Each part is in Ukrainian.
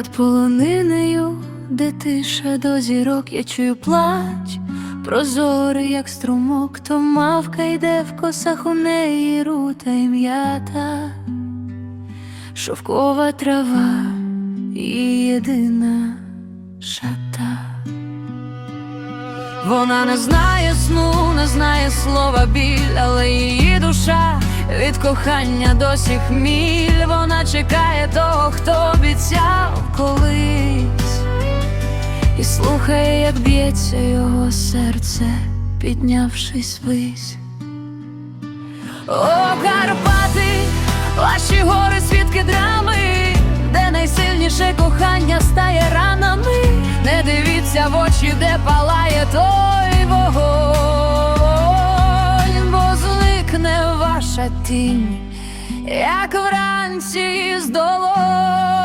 Над полонинею, де тиша до зірок, я чую плач, прозорий, як струмок, то мавка йде в косах у неї рута і м'ята, шовкова трава і єдина шата. Вона не знає сну, не знає слова біль, але її душа від кохання досі хміль. Чекає того, хто обіцяв колись, і слухає, як б'ється його серце, піднявшись вись. О, Карпати, ваші гори, свідки драми, де найсильніше кохання стає ранами. Не дивіться в очі, де палає той вогонь, бо зникне ваша тінь, як вранці з долоні.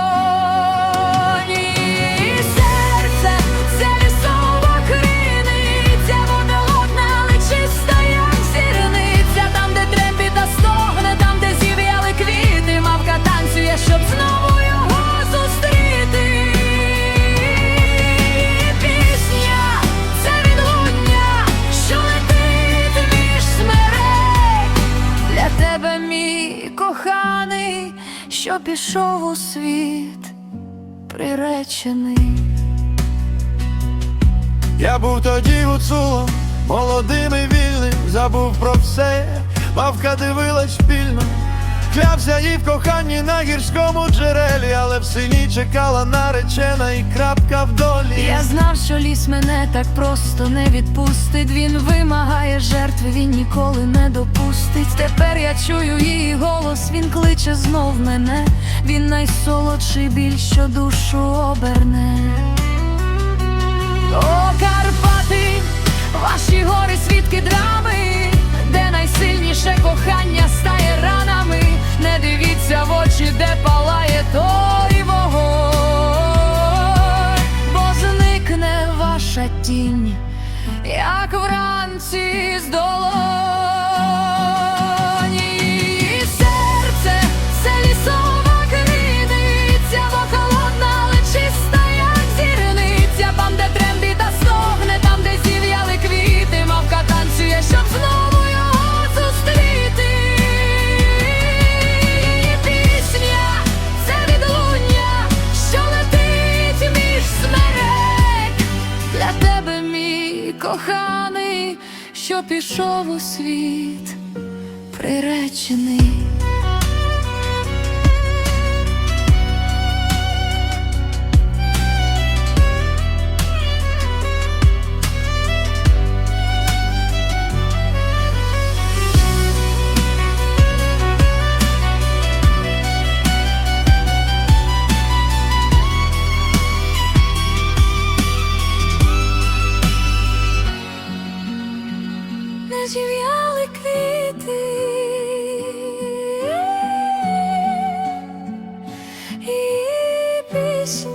Пішов у світ, приречений. Я був тоді гуцулом, молодим і вільним, забув про все, мавка дивилась пільно, клявся їй в коханні на гірському джерелі, але в сині чекала наречена і крапка знав, що ліс мене так просто не відпустить. Він вимагає жертви, він ніколи не допустить. Тепер я чую її голос, він кличе знов мене. Він найсолодший біль, що душу оберне. О, Карпати, ваші гори, свідки драми, де найсильніше кохання ваша тінь, як вранці з долоні. Коханий, що пішов у світ, приречений. зів'яли квіти, і пісні.